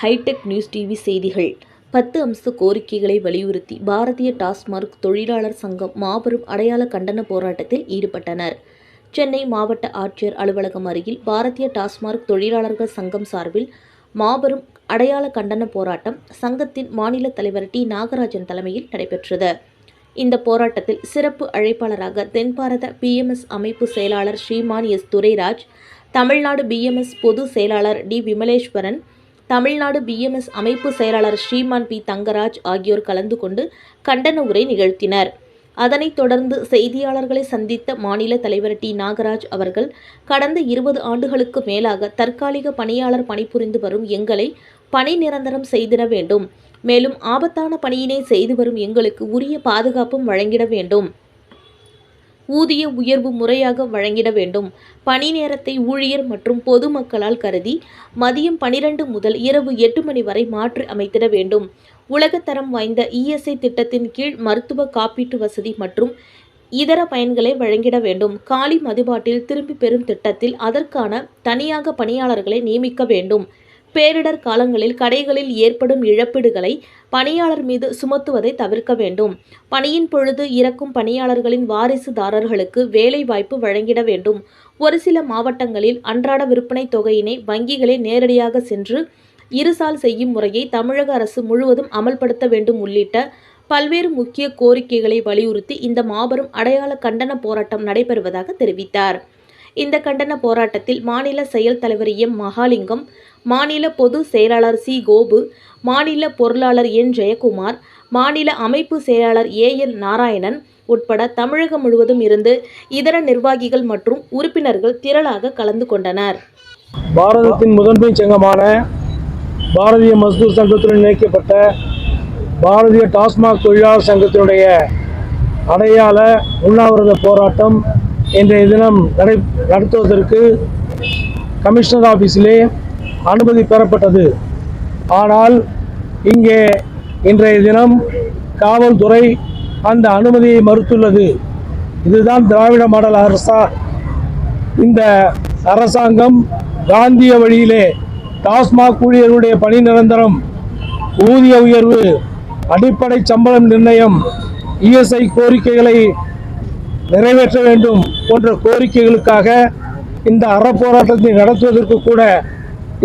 Hitech news TV செய்திகள். பத்து அம்ச கோரிக்கைகளை வலியுறுத்தி பாரதிய டாஸ்மார்க் தொழிலாளர் சங்கம் மாபெரும் அடையாள கண்டன போராட்டத்தில் ஈடுபட்டனர். சென்னை மாவட்ட ஆட்சியர் அலுவலகம் அருகில் பாரதிய டாஸ்மார்க் தொழிலாளர்கள் சங்கம் சார்பில் மாபெரும் அடையாள கண்டன போராட்டம் சங்கத்தின் மாநில தலைவர் டி. நாகராஜன் தலைமையில் நடைபெற்றது. இந்த போராட்டத்தில் சிறப்பு அழைப்பாளராக தென்பாரத பிஎம்எஸ் அமைப்பு செயலாளர் ஸ்ரீமான் எஸ். துரைராஜ் தமிழ்நாடு பிஎம்எஸ் பொது செயலாளர் டி. விமலேஸ்வரன் தமிழ்நாடு பிஎம்எஸ் அமைப்பு செயலாளர் ஸ்ரீமான் பி. தங்கராஜ் ஆகியோர் கலந்து கொண்டு கண்டன உரை நிகழ்த்தினர். அதனைத் தொடர்ந்து செய்தியாளர்களை சந்தித்த மாநில தலைவர் டி. நாகராஜ் அவர்கள் கடந்த இருபது ஆண்டுகளுக்கு மேலாக தற்காலிக பணியாளர் பணிபுரிந்து வரும் எங்களை பணி நிரந்தரம் செய்திட வேண்டும். மேலும் ஆபத்தான பணியினை செய்து வரும் எங்களுக்கு உரிய பாதுகாப்பும் வழங்கிட வேண்டும். ஊதிய உயர்வு முறையாக வழங்கிட வேண்டும். பணி நேரத்தை ஊழியர் மற்றும் பொதுமக்களால் கருதி மதியம் பனிரெண்டு முதல் இரவு எட்டு மணி வரை மாற்றி அமைத்திட வேண்டும். உலகத்தரம் வாய்ந்த இஎஸ்ஐ திட்டத்தின் கீழ் மருத்துவ காப்பீட்டு வசதி மற்றும் இதர பயன்களை வழங்கிட வேண்டும். காலி மதுபாட்டில் திரும்பி பெறும் திட்டத்தில் அதற்கான தனியாக பணியாளர்களை நியமிக்க வேண்டும். பேரிடர் காலங்களில் கடைகளில் ஏற்படும் இழப்பீடுகளை பணியாளர் மீது சுமத்துவதை தவிர்க்க வேண்டும். பணியின் பொழுது இறக்கும் பணியாளர்களின் வாரிசுதாரர்களுக்கு வேலை வாய்ப்பு வழங்கிட வேண்டும். ஒரு சில மாவட்டங்களில் அன்றாட விற்பனை தொகையினை வங்கிகளே நேரடியாக சென்று இருசால் செய்யும் முறையை தமிழக அரசு முழுவதும் அமல்படுத்த வேண்டும் உள்ளிட்ட பல்வேறு முக்கிய கோரிக்கைகளை வலியுறுத்தி இந்த மாபெரும் அடையாள கண்டன போராட்டம் நடைபெறுவதாக தெரிவித்தார். இந்த கண்டன போராட்டத்தில் மாநில செயல் தலைவர் எம். மகாலிங்கம் மாநில பொது செயலாளர் சி. கோபு மாநில பொருளாளர் என். ஜெயக்குமார் மாநில அமைப்பு செயலாளர் ஏ. என். நாராயணன் உட்பட தமிழகம் முழுவதும் இருந்து இதர நிர்வாகிகள் மற்றும் உறுப்பினர்கள் திரளாக கலந்து கொண்டனர். பாரதத்தின் முதன்மை சங்கமான பாரதிய மஸ்தூர் சங்கத்துடன் இணைக்கப்பட்ட பாரதிய டாஸ்மாக் தொழிலாளர் சங்கத்தினுடைய அடையாள உண்ணாவிரத போராட்டம் இன்றைய தினம் நடை நடத்துவதற்கு கமிஷனர் ஆஃபீஸிலே அனுமதி பெறப்பட்டது. ஆனால் இங்கே இன்றைய தினம் காவல்துறை அந்த அனுமதியை மறுத்துள்ளது. இதுதான் திராவிட மாடல் அரசா இந்த அரசாங்கம் காந்திய வழியிலே டாஸ்மாக் ஊழியர்களுடைய பணி நிரந்தரம் ஊதிய உயர்வு அடிப்படை சம்பளம் நிர்ணயம் இஎஸ்ஐ கோரிக்கைகளை நிறைவேற்ற வேண்டும் போன்ற கோரிக்கைகளுக்காக இந்த அறப்போராட்டத்தை நடத்துவதற்கு கூட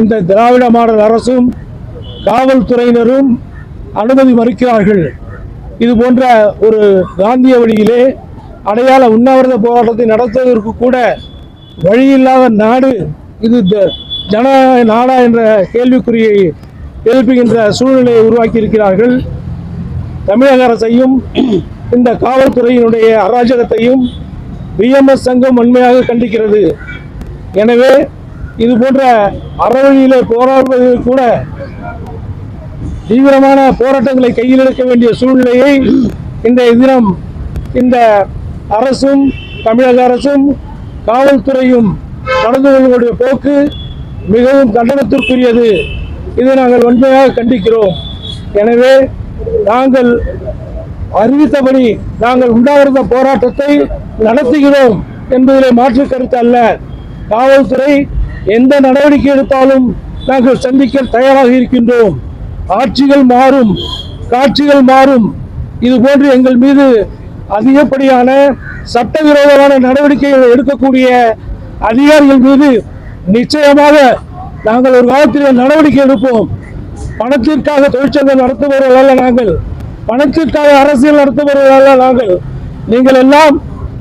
இந்த திராவிட மாடல் அரசும் காவல்துறையினரும் அனுமதி மறுக்கிறார்கள். இது போன்ற ஒரு காந்திய வழியிலே அடையாள உண்ணாவிரத போராட்டத்தை நடத்துவதற்கு கூட வழியில்லாத நாடு இது. த- ஜனநாயக நாடா என்ற கேள்விக்குறியை எழுப்புகின்ற சூழ்நிலையை உருவாக்கி இருக்கிறார்கள் தமிழக அரசையும் இந்த காவல்துறையினுடைய அராஜகத்தையும் பிஎம்எஸ் சங்கம் உண்மையாக கண்டிக்கிறது. எனவே இது போன்ற அறவழியிலே போராடுவதில் கூட தீவிரமான போராட்டங்களை கையில் எடுக்க வேண்டிய சூழ்நிலையை இன்றைய தினம் இந்த அரசும் தமிழக அரசும் காவல்துறையும் நடந்து கொள்ளக்கூடிய போக்கு மிகவும் கண்டனத்திற்குரியது. இதை நாங்கள் வன்மையாக கண்டிக்கிறோம். எனவே நாங்கள் அறிவித்தபடி நாங்கள் உண்ணாவிரத போராட்டத்தை நடத்துகிறோம் என்பதிலே மாற்று கருத்து அல்ல. காவல்துறை எந்த நடவடிக்கை எடுத்தாலும் நாங்கள் சந்திக்க தயாராக இருக்கின்றோம். ஆட்சிகள் மாறும் காட்சிகள் மாறும். இது போன்று எங்கள் மீது அதிகப்படியான சட்டவிரோதமான நடவடிக்கைகளை எடுக்கக்கூடிய அதிகாரிகள் மீது நிச்சயமாக நாங்கள் ஒரு காலத்தில் நடவடிக்கை எடுப்போம். பணத்திற்காக தொழிற்சங்கம் நடத்துபவர்கள் அல்ல நாங்கள். பணத்திற்காக அரசியல் நடத்துபவர்கள் அல்ல நாங்கள். நீங்கள் எல்லாம்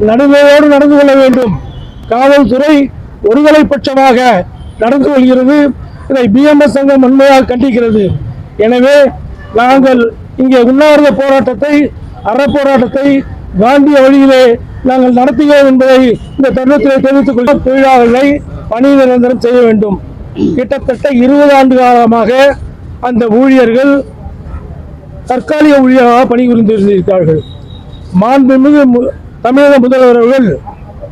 நடுநிலையோடு நடந்து கொள்ள வேண்டும். காவல்துறை ஒருதலை பட்சமாக நடந்து கொள்கிறது. இதை பிஎம்எஸ் சங்கம் உண்மையாக கண்டிக்கிறது. எனவே நாங்கள் இங்கே உண்ணாவிரத போராட்டத்தை அறப்போராட்டத்தை காந்திய வழியிலே நாங்கள் நடத்துகிறோம் என்பதை இந்த தருணத்திலே தெரிவித்துக் கொள்ள தொழிலாளர்களை பணி நிரந்தரம் செய்ய வேண்டும். கிட்டத்தட்ட இருபது ஆண்டு காலமாக அந்த ஊழியர்கள் தற்காலிக ஊழியராக பணிபுரிந்திருந்திருக்கிறார்கள் மாண்புமிகு தமிழக முதல்வர் அவர்கள்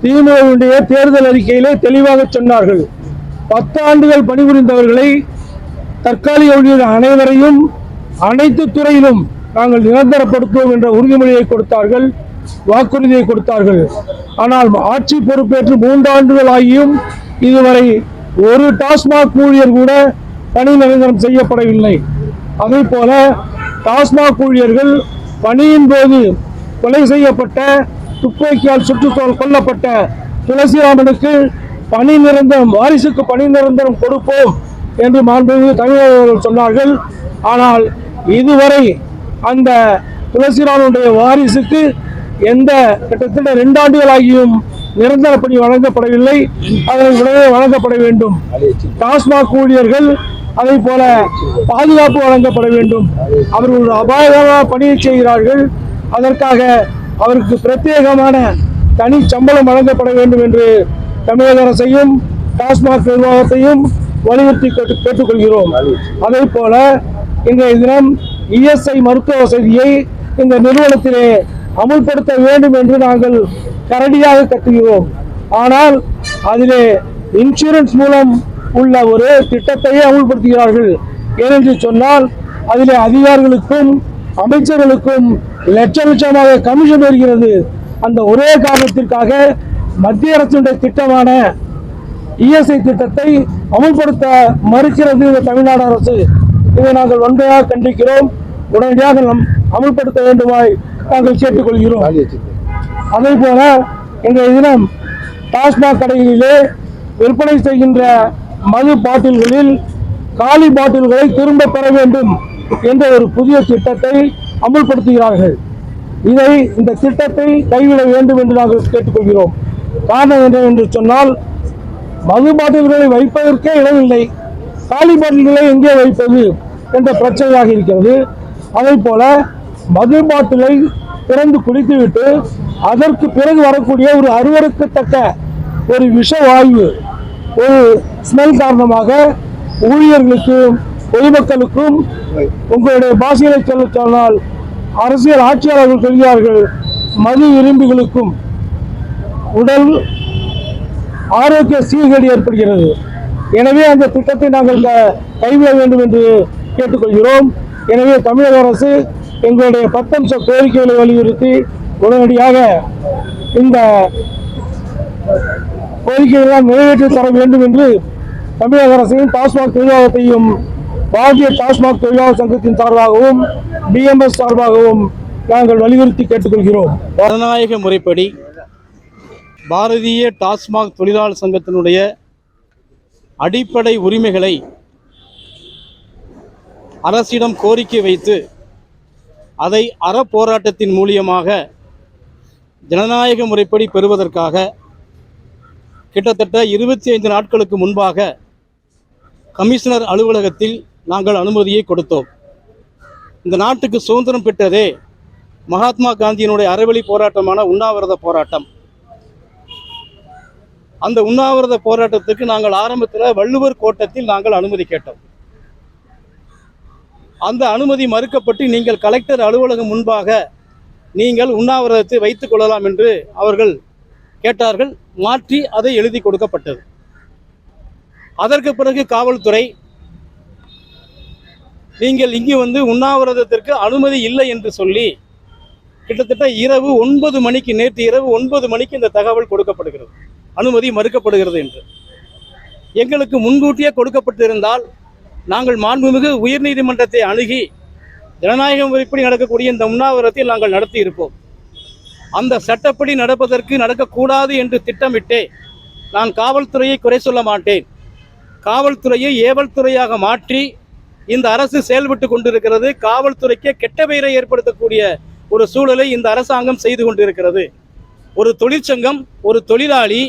திமுகவுடைய தேர்தல் அறிக்கையிலே தெளிவாக சொன்னார்கள். பத்து ஆண்டுகள் பணிபுரிந்தவர்களை தற்காலிக ஊழியர் அனைவரையும் அனைத்து துறையிலும் நாங்கள் நிரந்தரப்படுத்துவோம் என்ற உறுதிமொழியை கொடுத்தார்கள் வாக்குறுதியை கொடுத்தார்கள். ஆனால் ஆட்சி பொறுப்பேற்று மூன்றாண்டுகள் ஆகியும் இதுவரை ஒரு டாஸ்மாக் ஊழியர் கூட பணி நிரந்தரம் செய்யப்படவில்லை. அதே போல டாஸ்மாக் ஊழியர்கள் பணியின் போது கொலை செய்யப்பட்ட துப்பாக்கியால் சுற்றுச்சூழல் கொல்லப்பட்ட துளசிராமனுக்கு பணி நிரந்தரம் வாரிசுக்கு பணி நிரந்தரம் கொடுப்போம் என்று மாண்புமிகு தமிழர்கள் சொன்னார்கள். ஆனால் இதுவரை அந்த துளசிராமனுடைய வாரிசுக்கு எந்த கிட்டத்தட்ட ரெண்டாண்டுகளாகியும் நிரந்தர பணி வழங்கப்படவில்லை. அதன் உடனே வழங்கப்பட வேண்டும். டாஸ்மாக் ஊழியர்கள் அதே போல பாதுகாப்பு வழங்கப்பட வேண்டும். அவர்கள் அபாயமாக அபாயகரமான பணியை செய்கிறார்கள். அதற்காக அவருக்கு பிரத்யேகமான தனி சம்பளம் வழங்கப்பட வேண்டும் என்று தமிழக அரசையும் டாஸ்மாக் நிர்வாகத்தையும் வலியுறுத்தி கேட்டு- கேட்டுக்கொள்கிறோம். அதே போல இன்றைய தினம் இஎஸ்ஐ மருத்துவ வசதியை இந்த நிறுவனத்திலே அமுல்படுத்த வேண்டும் என்று நாங்கள் கரடியாக கட்டுகிறோம் ஆனால் அதிலே இன்சூரன்ஸ் மூலம் உள்ள ஒரு திட்டத்தையே அமுல்படுத்துகிறார்கள். ஏனென்று சொன்னால் அதிலே அதிகாரிகளுக்கும் அமைச்சர்களுக்கும் லட்ச லட்சமாக கமிஷன் வருகிறது. அந்த ஒரே காரணத்திற்காக மத்திய அரசுடைய திட்டமான இஎஸ்ஐ திட்டத்தை அமுல்படுத்த மறுக்கிறது இந்த தமிழ்நாடு அரசு. இதை நாங்கள் வன்மையாக கண்டிக்கிறோம். உடனடியாக நம் அமுல்படுத்த வேண்டுமாய் நாங்கள் கேட்டுக்கொள்கிறோம். அதே போல இன்றைய தினம் டாஸ்மாக் கடைகளிலே விற்பனை செய்கின்ற மது பாட்டில்களில் காலி பாட்டில்களை திரும்ப பெற வேண்டும் என்ற ஒரு புதிய திட்டத்தை அமுல்படுத்துகிறார்கள். இதை இந்த திட்டத்தை கைவிட வேண்டும் என்று நாங்கள் கேட்டுக்கொள்கிறோம். காரணம் என்ன என்று சொன்னால் மது பாட்டில்களை வைப்பதற்கே இடமில்லை. காலி பாட்டில்களை எங்கே வைப்பது என்ற பிரச்சனையாக இருக்கிறது. அதே போல மது பாட்டிலை திறந்து குடித்துவிட்டு அதற்கு பிறகு வரக்கூடிய ஒரு அருவருக்கத்தக்க ஒரு விஷ வாயு ஒரு ஸ்மெல் காரணமாக ஊழியர்களுக்கும் பொதுமக்களுக்கும் உங்களுடைய பாஷைகளை சொல்ல சொன்னால் அரசியல் ஆட்சியாளர்கள் சொல்கிறார்கள் மது இரும்புகளுக்கும் உடல் ஆரோக்கிய சீர்கேடு ஏற்படுகிறது. எனவே அந்த திட்டத்தை நாங்கள் கைவிட வேண்டும் என்று கேட்டுக்கொள்கிறோம். எனவே தமிழக அரசு எங்களுடைய பத்தம்ச கோரிக்கைகளை வலியுறுத்தி உடனடியாக இந்த கோரிக்கைகளால் நிறைவேற்றி தர வேண்டும் என்று தமிழக அரசையும் டாஸ்மாக் நிர்வாகத்தையும் பாரதிய டாஸ்மாக் தொழிலாளர் சங்கத்தின் சார்பாகவும் டிஎம்எஸ் சார்பாகவும் நாங்கள் வலியுறுத்தி கேட்டுக்கொள்கிறோம். ஜனநாயக முறைப்படி பாரதிய டாஸ்மாக் தொழிலாளர் சங்கத்தினுடைய அடிப்படை உரிமைகளை அரசிடம் கோரிக்கை வைத்து அதை அறப்போராட்டத்தின் மூலியமாக ஜனநாயக முறைப்படி பெறுவதற்காக கிட்டத்தட்ட இருபத்தி ஐந்து நாட்களுக்கு முன்பாக கமிஷனர் அலுவலகத்தில் நாங்கள் அனுமதியை கொடுத்தோம். இந்த நாட்டுக்கு சுதந்திரம் பெற்றதே மகாத்மா காந்தியினுடைய அறவழி போராட்டமான உண்ணாவிரத போராட்டம். அந்த உண்ணாவிரத போராட்டத்துக்கு நாங்கள் ஆரம்பத்தில் வள்ளுவர் கோட்டத்தில் நாங்கள் அனுமதி கேட்டோம். அந்த அனுமதி மறுக்கப்பட்டு நீங்கள் கலெக்டர் அலுவலகம் முன்பாக நீங்கள் உண்ணாவிரதத்தை வைத்துக் கொள்ளலாம் என்று அவர்கள் கேட்டார்கள். மாற்றி அதை எழுதி கொடுக்கப்பட்டது. அதற்கு பிறகு காவல்துறை நீங்கள் இங்கு வந்து உண்ணாவிரதத்திற்கு அனுமதி இல்லை என்று சொல்லி கிட்டத்தட்ட இரவு ஒன்பது மணிக்கு நேற்று இரவு ஒன்பது மணிக்கு இந்த தகவல் கொடுக்கப்படுகிறது. அனுமதி மறுக்கப்படுகிறது என்று. எங்களுக்கு முன்கூட்டியே கொடுக்கப்பட்டிருந்தால் நாங்கள் மாண்புமிகு உயர்நீதிமன்றத்தை அணுகி ஜனநாயகம் எப்படி நடக்கக்கூடிய இந்த உண்ணாவிரத்தில் நாங்கள் நடத்தி இருப்போம் அந்த சட்டப்படி நடப்பதற்கு நடக்கக்கூடாது என்று திட்டமிட்டே நான் காவல்துறையை குறை சொல்ல மாட்டேன். காவல்துறையை ஏவல் துறையாக மாற்றி இந்த அரசு செயல்பட்டு கொண்டிருக்கிறது. காவல்துறைக்கு கெட்ட பெயரை ஏற்படுத்தக்கூடிய ஒரு சூழலை இந்த அரசாங்கம் செய்து கொண்டிருக்கிறது. ஒரு தொழிற்சங்கம் ஒரு தொழிலாளி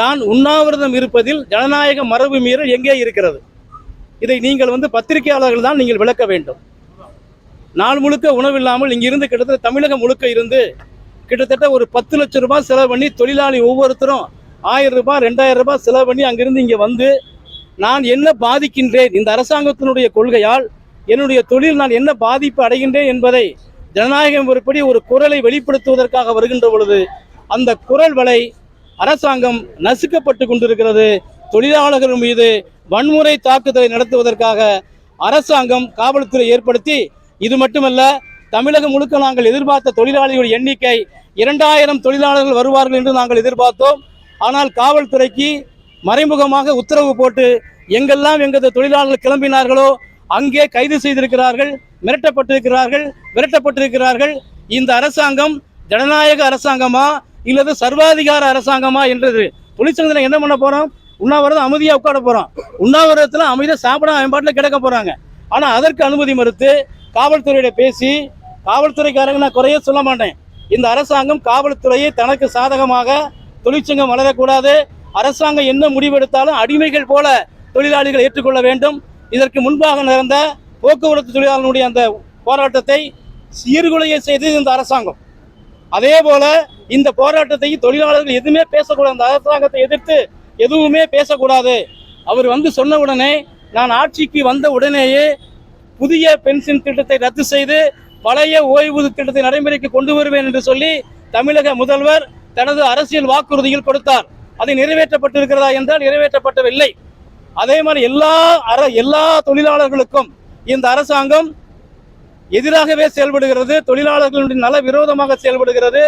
தான் உண்ணாவிரதம் இருப்பதில் ஜனநாயக மரபு மீறல் எங்கே இருக்கிறது? இதை நீங்கள் வந்து பத்திரிகையாளர்கள் தான் நீங்கள் விளக்க வேண்டும். நாள் முழுக்க உணவில்லாமல் இங்கிருந்து கிட்டத்தட்ட தமிழகம் முழுக்க இருந்து கிட்டத்தட்ட ஒரு பத்து லட்சம் ரூபாய் செலவு பண்ணி தொழிலாளி ஒவ்வொருத்தரும் ஆயிரம் ரூபாய் ரெண்டாயிரம் ரூபாய் செலவு பண்ணி அங்கிருந்து இங்கே வந்து நான் என்ன பாதிக்கின்றேன்? இந்த அரசாங்கத்தினுடைய கொள்கையால் என்னுடைய தொழில் நான் என்ன பாதிப்பு அடைகின்றேன் என்பதை ஜனநாயகம் ஒருபடி ஒரு குரலை வெளிப்படுத்துவதற்காக வருகின்ற பொழுது அந்த குரல் வலை அரசாங்கம் நசுக்கப்பட்டு கொண்டிருக்கிறது. தொழிலாளர்கள் மீது வன்முறை தாக்குதலை நடத்துவதற்காக அரசாங்கம் காவல்துறை ஏற்படுத்தி இது மட்டுமல்ல தமிழகம் முழுக்க நாங்கள் எதிர்பார்த்த தொழிலாளிகள் எண்ணிக்கை இரண்டாயிரம் தொழிலாளர்கள் வருவார்கள் என்று நாங்கள் எதிர்பார்த்தோம். ஆனால் காவல்துறைக்கு மறைமுகமாக உத்தரவு போட்டு எங்கெல்லாம் எங்களது தொழிலாளர்கள் கிளம்பினார்களோ அங்கே கைது செய்திருக்கிறார்கள் மிரட்டப்பட்டிருக்கிறார்கள் விரட்டப்பட்டிருக்கிறார்கள். இந்த அரசாங்கம் ஜனநாயக அரசாங்கமா இல்லது சர்வாதிகார அரசாங்கமா என்றது? தொழிற்சங்கத்தில் என்ன பண்ண போறோம்? உண்ணாவிரதம் அமைதியாக உட்கார போகிறோம் உண்ணாவிரதத்தில் அமைதியாக சாப்பிட பாட்டில் கிடக்க போகிறாங்க ஆனால் அதற்கு அனுமதி மறுத்து காவல்துறையிட பேசி காவல்துறைக்காரங்க நான் குறைய சொல்ல மாட்டேன். இந்த அரசாங்கம் காவல்துறையை தனக்கு சாதகமாக தொழிற்சங்கம் வளரக்கூடாது அரசாங்கம் என்ன முடிவெடுத்தாலும் அடிமைகள் போல தொழிலாளிகள் ஏற்றுக்கொள்ள வேண்டும். இதற்கு முன்பாக நடந்த போக்குவரத்து தொழிலாளர்களுடைய அந்த போராட்டத்தை சீர்குலைய செய்தது இந்த அரசாங்கம். அதே போல இந்த போராட்டத்தை தொழிலாளர்கள் எதுவுமே பேசக்கூடாது. அந்த அரசாங்கத்தை எதிர்த்து எதுவுமே பேசக்கூடாது. அவர் வந்து சொன்ன உடனே நான் ஆட்சிக்கு வந்த உடனேயே புதிய பென்ஷன் திட்டத்தை ரத்து செய்து பழைய ஓய்வூதிய திட்டத்தை நடைமுறைக்கு கொண்டு வருவேன் என்று சொல்லி தமிழக முதல்வர் தனது அரசியல் வாக்குறுதியில் கொடுத்தார். அது நிறைவேற்றப்பட்டிருக்கிறதா என்றால் நிறைவேற்றப்படவில்லை அதே மாதிரி எல்லா அர எல்லா தொழிலாளர்களுக்கும் இந்த அரசாங்கம் எதிராகவே செயல்படுகிறது. தொழிலாளர்களுடைய நல விரோதமாக செயல்படுகிறது.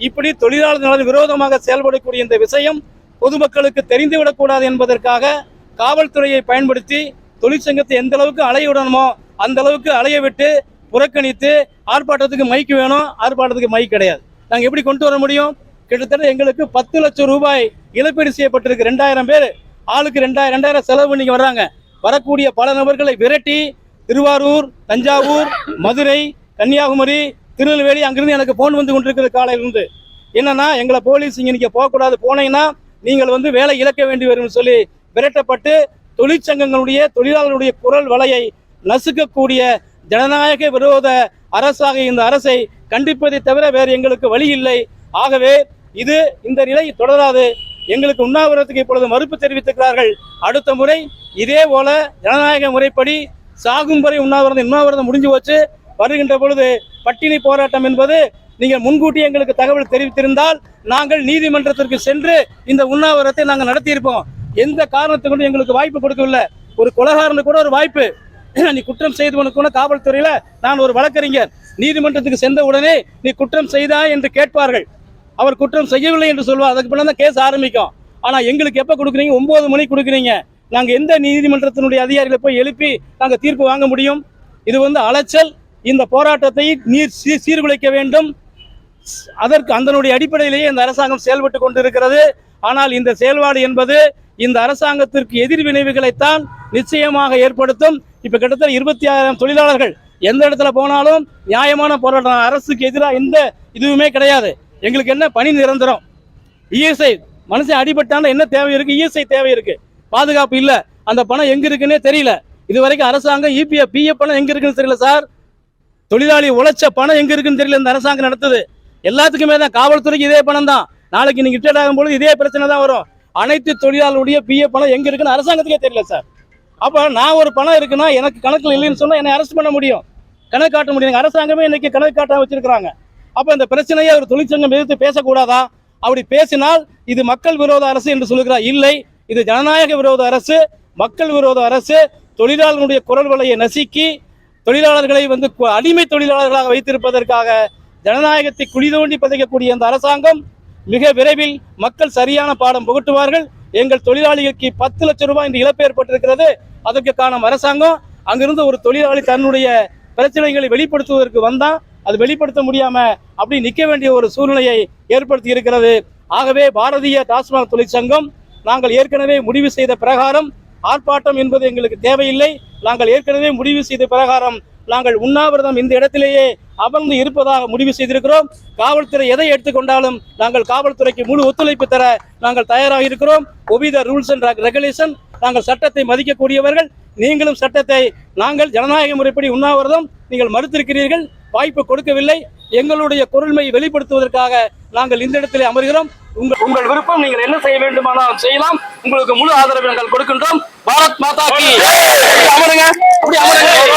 இப்படி தொழிலாளர் நல விரோதமாக செயல்படக்கூடிய இந்த விஷயம் பொதுமக்களுக்கு தெரிந்துவிடக்கூடாது என்பதற்காக காவல்துறையை பயன்படுத்தி தொழிற்சங்கத்தை எந்த அளவுக்கு அலைய விடணுமோ அந்த அளவுக்கு அலைய விட்டு புறக்கணித்து ஆர்ப்பாட்டத்துக்கு மைக்கு வேணும். ஆர்ப்பாட்டத்துக்கு மைக் கிடையாது. நாங்கள் எப்படி கொண்டு வர முடியும்? கிட்டத்தட்ட எங்களுக்கு பத்து லட்சம் ரூபாய் இழப்பீடு செய்யப்பட்டிருக்கு. ரெண்டாயிரம் பேர். ஆளுக்கு ரெண்டாயிரம் ரெண்டாயிரம் செலவு பண்ணி வர்றாங்க. வரக்கூடிய பல நபர்களை விரட்டி திருவாரூர் தஞ்சாவூர் மதுரை கன்னியாகுமரி திருநெல்வேலி அங்கிருந்து எனக்கு போன் வந்து கொண்டிருக்கிறது காலையிலிருந்து. என்னன்னா எங்களை போலீஸ் இங்கே நீங்கள் போகக்கூடாது. போனீங்கன்னா நீங்கள் வந்து வேலை இழக்க வேண்டி வரும்னு சொல்லி விரட்டப்பட்டு தொழிற்சங்கங்களுடைய தொழிலாளர்களுடைய குரல் வலையை நசுக்கக்கூடிய ஜனநாயக விரோத அரசாக இந்த அரசை கண்டிப்பதை தவிர வேறு எங்களுக்கு வழி இல்லை. ஆகவே இது இந்த நிலை தொடராது. எங்களுக்கு உண்ணாவிரதத்துக்கு இப்பொழுது மறுப்பு தெரிவித்திருக்கிறார்கள். அடுத்த முறை இதே போல ஜனநாயக முறைப்படி சாகும் வரை உண்ணாவிரதம் உண்ணாவிரதம் முடிஞ்சு வச்சு வருகின்ற பொழுது பட்டினி போராட்டம் என்பது நீங்கள் முன்கூட்டி எங்களுக்கு தகவல் தெரிவித்திருந்தால் நாங்கள் நீதிமன்றத்திற்கு சென்று இந்த உண்ணாவிரத்தை நாங்கள் நடத்தியிருப்போம். எந்த காரணத்துக்கு கொண்டு எங்களுக்கு வாய்ப்பு கொடுக்கவில்லை. ஒரு கொலகாரனுக்கு கூட ஒரு வாய்ப்பு. நீ குற்றம் செய்தவனுக்கு கூட காவல்துறையில நான் ஒரு வழக்கறிஞர். நீதிமன்றத்துக்கு சென்ற உடனே நீ குற்றம் செய்தா என்று கேட்பார்கள். அவர் குற்றம் செய்யவில்லை என்று சொல்வார். அதுக்கு பின்னால் தான் கேஸ் ஆரம்பிக்கும். ஆனால் எங்களுக்கு எப்போ கொடுக்குறீங்க? ஒன்பது மணிக்கு கொடுக்குறீங்க. நாங்கள் எந்த நீதிமன்றத்தினுடைய அதிகாரிகளை போய் எழுப்பி நாங்கள் தீர்ப்பு வாங்க முடியும்? இது வந்து அலைச்சல். இந்த போராட்டத்தை நீர் சீர்குலைக்க வேண்டும். அதற்கு அதனுடைய அடிப்படையிலேயே இந்த அரசாங்கம் செயல்பட்டு கொண்டிருக்கிறது. ஆனால் இந்த செயல்பாடு என்பது இந்த அரசாங்கத்திற்கு எதிர் விளைவுகளைத்தான் நிச்சயமாக ஏற்படுத்தும். இப்ப கிட்டத்தட்ட இருபத்தி ஆயிரம் தொழிலாளர்கள் எந்த இடத்துல போனாலும் நியாயமான போராட்டம் அரசுக்கு எதிராக எந்த இதுவுமே கிடையாது. எங்களுக்கு என்ன பணி நிரந்தரம். இஎஸ்ஐ மனுஷன் அடிபட்டான என்ன தேவை இருக்கு? இஎஸ்ஐ தேவை இருக்கு. பாதுகாப்பு இல்ல. அந்த பணம் எங்க இருக்குன்னே தெரியல. இது வரைக்கும் அரசாங்கம் இபிஎஃப் பிஎஃப் பணம் எங்க இருக்குன்னு தெரியல சார். தொழிலாளி உழைச்ச பணம் எங்க இருக்குன்னு தெரியல இந்த அரசாங்கம் நடத்துது. எல்லாத்துக்குமே தான். காவல்துறைக்கு இதே பணம் தான் நாளைக்கு நீங்கள் ரிட்டையர்ட் ஆகும்போது இதே பிரச்சனை தான் வரும். அனைத்து தொழிலாளருடைய பிஏ பணம் எங்கே இருக்குன்னு அரசாங்கத்துக்கே தெரியல சார் அப்போ நான் ஒரு பணம் இருக்குன்னா எனக்கு கணக்கில் இல்லைன்னு சொன்னால் என்னை அரெஸ்ட் பண்ண முடியும். கணக்கு காட்ட முடியும். அரசாங்கமே இன்னைக்கு கணக்கு காட்ட வச்சிருக்கிறாங்க. அப்போ இந்த பிரச்சனையை ஒரு தொழிற்சங்கம் எதிர்த்து பேசக்கூடாதா? அப்படி பேசினால் இது மக்கள் விரோத அரசு என்று சொல்கிறார் இல்லை இது ஜனநாயக விரோத அரசு மக்கள் விரோத அரசு தொழிலாளர்களுடைய குரல் வலையை நசுக்கி தொழிலாளர்களை வந்து அடிமை தொழிலாளர்களாக வைத்திருப்பதற்காக ஜனநாயகத்தை குழி தோண்டி பதைக்கக்கூடிய அந்த அரசாங்கம் மிக விரைவில் மக்கள் சரியான பாடம் புகட்டுவார்கள். எங்கள் தொழிலாளிகளுக்கு பத்து லட்சம் ரூபாய் இந்த இழப்பு ஏற்பட்டிருக்கிறது. அதற்கு காரணம் அரசாங்கம். அங்கிருந்து ஒரு தொழிலாளி தன்னுடைய பிரச்சனைகளை வெளிப்படுத்துவதற்கு வந்தான். அது வெளிப்படுத்த முடியாம அப்படி நிற்க வேண்டிய ஒரு சூழ்நிலையை ஏற்படுத்தி இருக்கிறது. ஆகவே பாரதிய டாஸ்மாக் தொழிற்சங்கம் நாங்கள் ஏற்கனவே முடிவு செய்த பிரகாரம் ஆர்ப்பாட்டம் என்பது எங்களுக்கு தேவையில்லை. நாங்கள் ஏற்கனவே முடிவு செய்த பிரகாரம் நாங்கள் உண்ணாவிரதம் இந்த இடத்திலேயே அமர்ந்து இருப்பதாக முடிவு செய்திருக்கிறோம். காவல்துறை எதை எடுத்துக்கொண்டாலும் நாங்கள் காவல்துறைக்கு முழு ஒத்துழைப்பு தர நாங்கள் தயாராக இருக்கிறோம். ஒபித ரூல்ஸ் அண்ட் ரெகுலேஷன் நாங்கள் சட்டத்தை மதிக்கக்கூடியவர்கள் நீங்களும் சட்டத்தை நாங்கள் ஜனநாயக முறைப்படி உண்ணாவிரதம் நீங்கள் மறுத்திருக்கிறீர்கள். வாய்ப்பு கொடுக்கவில்லை. எங்களுடைய குரல்மை வெளிப்படுத்துவதற்காக நாங்கள் இந்த இடத்திலே அமர்கிறோம். உங்கள் உங்கள் விருப்பம் நீங்கள் என்ன செய்ய வேண்டுமானாலும் செய்யலாம். உங்களுக்கு முழு ஆதரவு நாங்கள் கொடுக்கின்றோம். பாரத் மாதா அமருங்க. அப்படி அமருங்க.